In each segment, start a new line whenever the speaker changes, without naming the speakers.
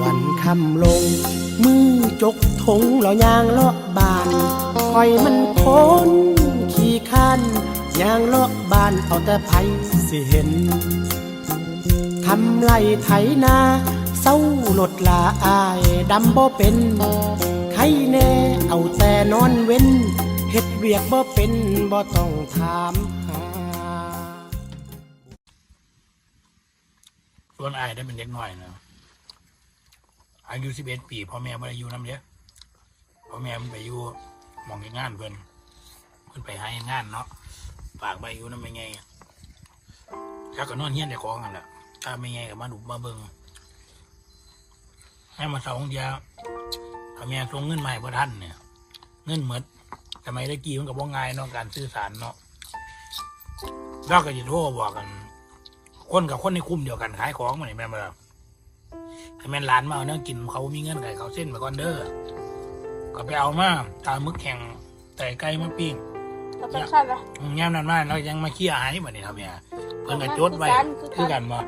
วันคำลง มือจกทงแล้วยางเลาะบานคอยมันคนขี้คันยางเลาะบานเอาแต่ไผสิเห็นทำไรไถนาเศร้าหลดลาอายดำบ่เป็นใครแน่เอาแต่นอนเว้นเฮ็ดเวียกบ่เป็นบ่ต้องถามหา
ส่วนอายได้เป็นเด็กน้อยนะ อายุสิบเอ็ดปีพ่อแม่ไม่ได้อยู่น้ำเยอะพ่อแม่มันไปอยู่มองงานเพิ่อนเพิ่อนไปหาเฮ็ดงานเนาะฝากไปอยู่น้ำไม่ไงแล้วก็นอนเฮี้ยนแต่ของกันแหละถ้าไม่ไงก็มาดูมาเบิ่งให้มาสาร์เดียวพ่อแม่ส่งเงินมาให้พ่ท่านเนี่ย เงินหมดสมัยตะกี้มันก็บ่ง่ายเนาะการสื่อสารเนาะเราก็จะโทรบอกกัน คนกับคนในคุ้มเดียวกันขายของมาเนี่แม่นบ่ล่ะ ถ้าแม่นร้านมาเอาเนื้อกินเขามีเงินไก่เขาเส้นไปก่อนเด้อก็ไปเอามาตามมึกแข่งแต่ไก่มาปิ้ง
เราเป็นขั้นละ
อืมยามนั้นมาเรายังมาเคี่ยหายบ่เนี่ยครับเนี่ยเพิ่นก็จดไว้
คือกัน
คือกันบ่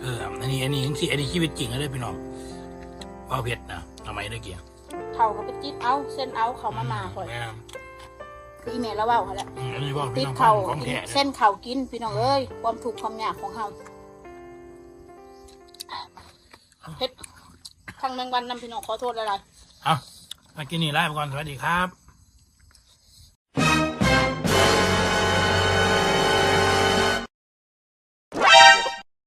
เอออันนี้อันนี้จังซี่อันนี้ชีวิตจริงเลยพี่น้องว่าเผ็ดนะทำไมได้เกี่ย
เขาก็ไปจิตเอาเส้นเอาเขามามาคอย
แม่
คืออีเมลแล้วเว่าเขาแหละ
อืมอันนี้ว่า
ติ
พี่
ด
น้อง
เขา
ของแท้เนี่ย
เส้นเขากินพี่น้องเอ้ยความถูกข์ความยากของเขา เฮ็ดทางแมงวันนำพี่น้องขอโทษอะไร
เอามากินนี่ไล่ไปก่อนสวัสดีครับ